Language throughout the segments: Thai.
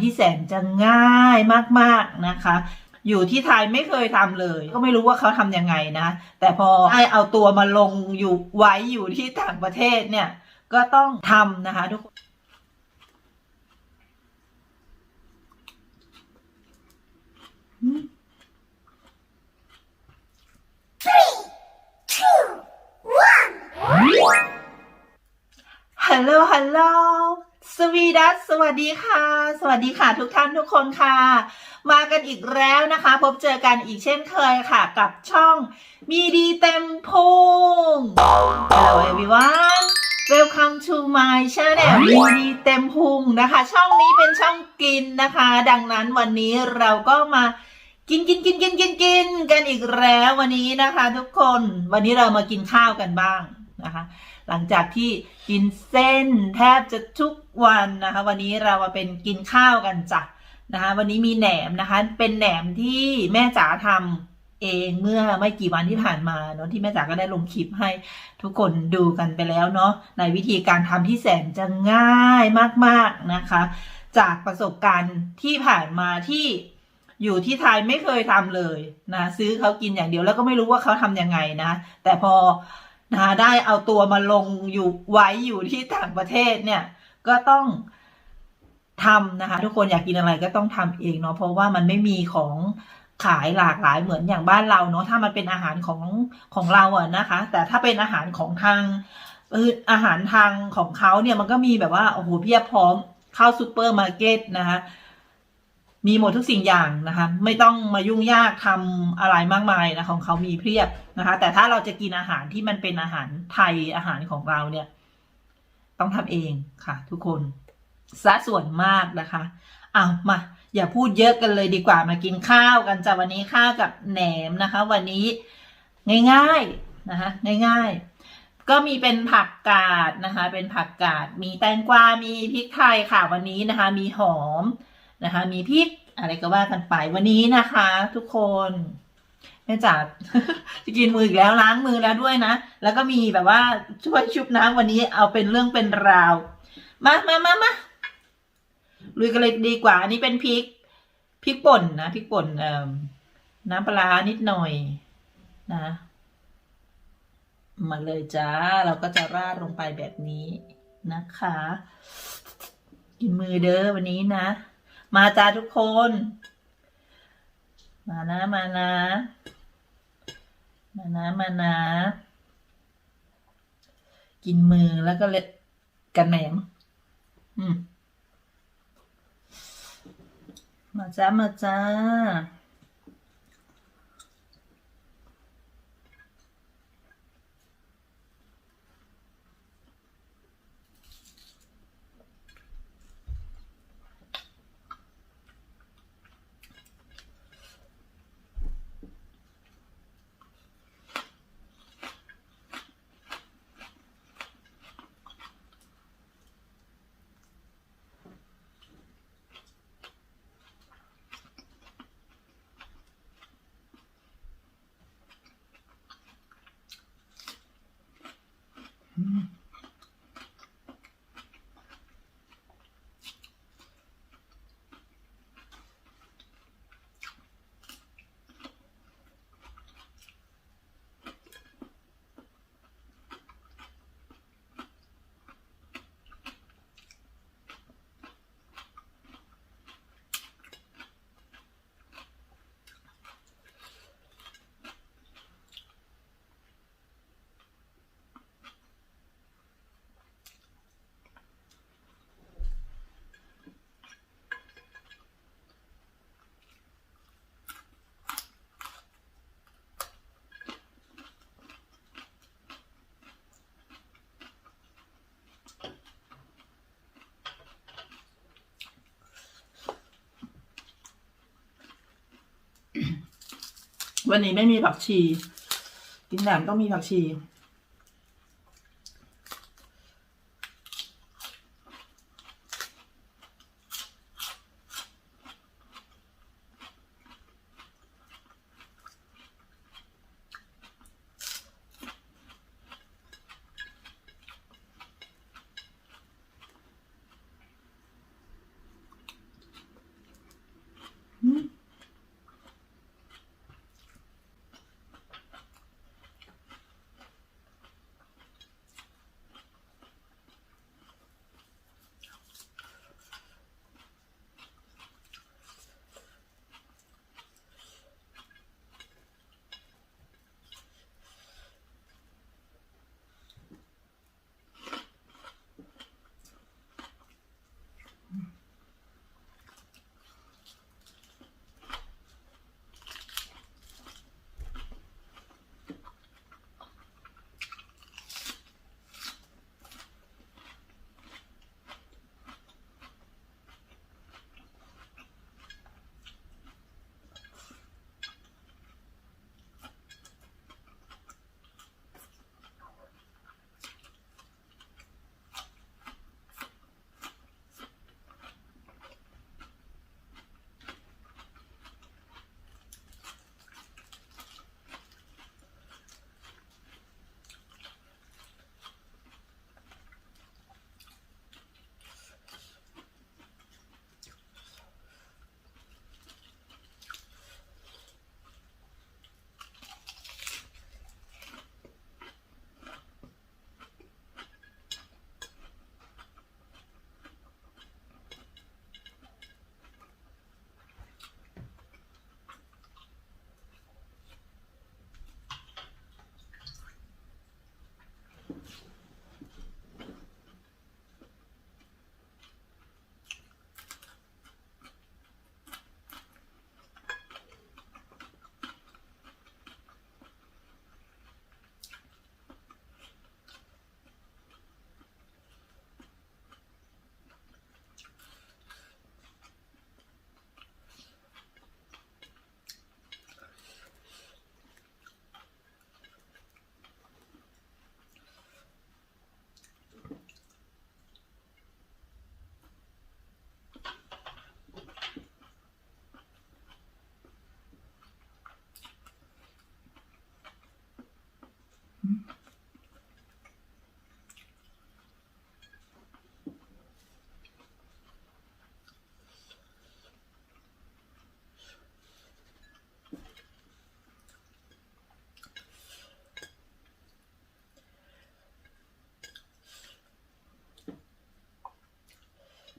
ที่แสนจะง่ายมากๆนะคะ อยู่ที่ไทยไม่เคยทำเลย ก็ไม่รู้ว่าเขาทำยังไงนะ แต่พอให้เอาตัวมาลงอยู่ไว้อยู่ที่ต่างประเทศเนี่ย ก็ต้องทำนะคะทุกคนฮัลโหลฮัลโหล สวีดัสสวัสดีค่ะ สวัสดีค่ะ ทุกท่านทุกคนค่ะ มากันอีกแล้วนะคะ พบเจอกันอีกเช่นเคยค่ะ กับช่อง มีดีเต็มพุง Hello everyone Welcome to my channel มีดีเต็มพุงนะคะ ช่องนี้เป็นช่องกินนะคะ ดังนั้นวันนี้เราก็มากินกินกินกินกินกินกันอีกแล้ววันนี้นะคะ ทุกคนวันนี้เรามากินข้าวกันบ้าง นะคะ หลังจากที่กินเส้นแทบจะทุกวันนะคะ วันนี้เรามาเป็นกินข้าวกันจ้ะนะคะ วันนี้มีแหนมนะคะ เป็นแหนมที่แม่จ๋าทำเองเมื่อไม่กี่วันที่ผ่านมาเนาะที่แม่จ๋าก็ได้ลงคลิปให้ทุกคนดูกันไปแล้วเนาะในวิธีการทำที่แสนจะง่ายมากๆนะคะ จากประสบการณ์ที่ผ่านมาที่อยู่ที่ไทยไม่เคยทำเลยนะ ซื้อเขากินอย่างเดียวแล้วก็ไม่รู้ว่าเขาทำยังไงนะ แต่พอ นะคะได้เอาตัวมาลงอยู่ไว้อยู่ที่ต่างประเทศเนี่ย ก็ต้องทำนะคะ ทุกคนอยากกินอะไรก็ต้องทำเองเนาะเพราะว่ามันไม่มีของขายหลากหลายเหมือนอย่างบ้านเราเนาะถ้ามันเป็นอาหารของของเราอะนะคะ แต่ถ้าเป็นอาหารของทางอออาหารทางของเขาเนี่ยมันก็มีแบบว่าโอ้โหเพียบพร้อมเข้าซูเปอร์มาร์เก็ตนะคะ มีหมดทุกสิ่งอย่างนะคะ ไม่ต้องมายุ่งยากทำอะไรมากมายนะของเขามีเพียบนะคะ แต่ถ้าเราจะกินอาหารที่มันเป็นอาหารไทยอาหารของเราเนี่ย ต้องทำเองค่ะ ทุกคนซะส่วนมากนะคะเอามาอย่าพูดเยอะกันเลยดีกว่ามากินข้าวกันจ้ะวันนี้ข้าวกับแหนมนะคะ วันนี้ง่ายๆนะคะง่ายๆ ก็มีเป็นผักกาดนะคะ เป็นผักกาด มีแตงกวา มีพริกไทยค่ะวันนี้นะคะ มีหอมนะคะ มีพริก อะไรก็ว่ากันไปวันนี้นะคะ ทุกคนแม่จ๋าจะกินมืออีกแล้วล้างมือแล้วด้วยนะ แล้วก็มีแบบว่าช่วยชุบน้ำวันนี้เอาเป็นเรื่องเป็นราว มามามามาลุยกันเลยดีกว่า อันนี้เป็นพริกพริกป่นนะพริกป่นเอ่อน้ำปลานิดหน่อยนะ มาเลยจ้า เราก็จะราดลงไปแบบนี้นะคะ กินมือเด้อวันนี้นะ มาจ้าทุกคน มานะมานะ มานะมานะ กินมือแล้วก็เล็ดกันแหนมอืมมาจ้ามาจ้า Mm-hmm. วันนี้ไม่มีผักชี กินแหนมต้องมีผักชี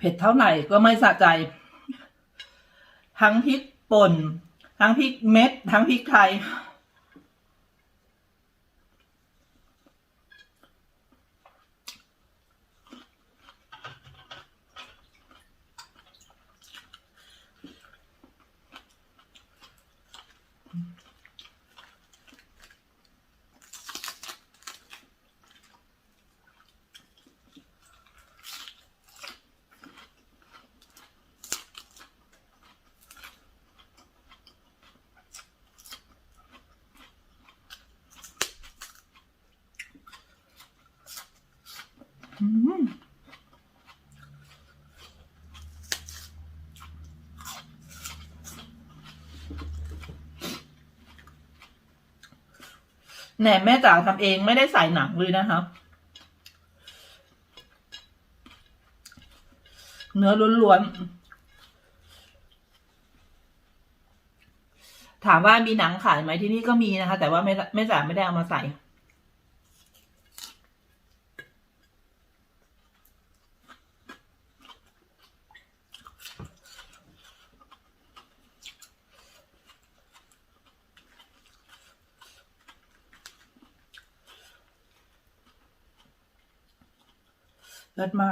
เผ็ดเท่าไหร่ก็ไม่สะใจ ทั้งพริกป่น ทั้งพริกเม็ด ทั้งพริกไทย อืม แหนมแม่จ๋าทำเองไม่ได้ใส่หนังเลยนะคะ เนื้อล้วนๆ ถามว่ามีหนังขายไหมที่นี่ก็มีนะคะ แต่ว่าแม่ไม่จ๋าไม่ได้เอามาใส่ เลิศม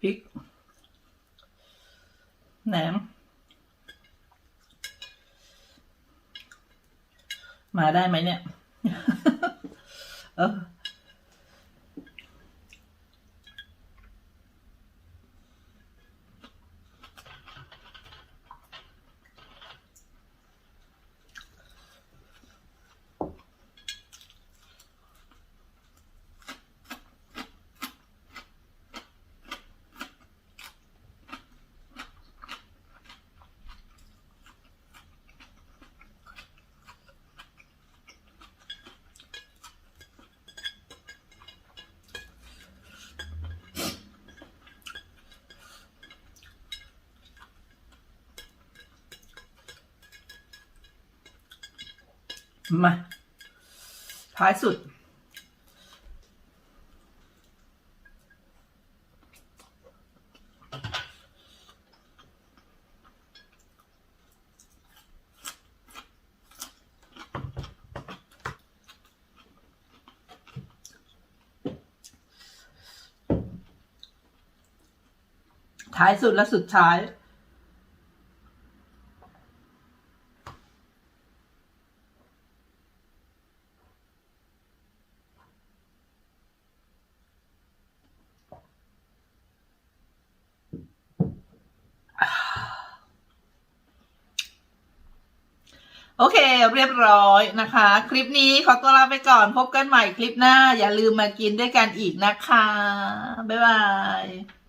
พริก แหนม มาได้ไหมเนี่ย เออ มาท้ายสุด ท้ายสุดและสุดท้าย โอเค เรียบร้อยนะคะ คลิปนี้ขอตัวลาไปก่อนพบกันใหม่คลิปหน้า อย่าลืมมากินด้วยกันอีกนะคะ บ๊ายบาย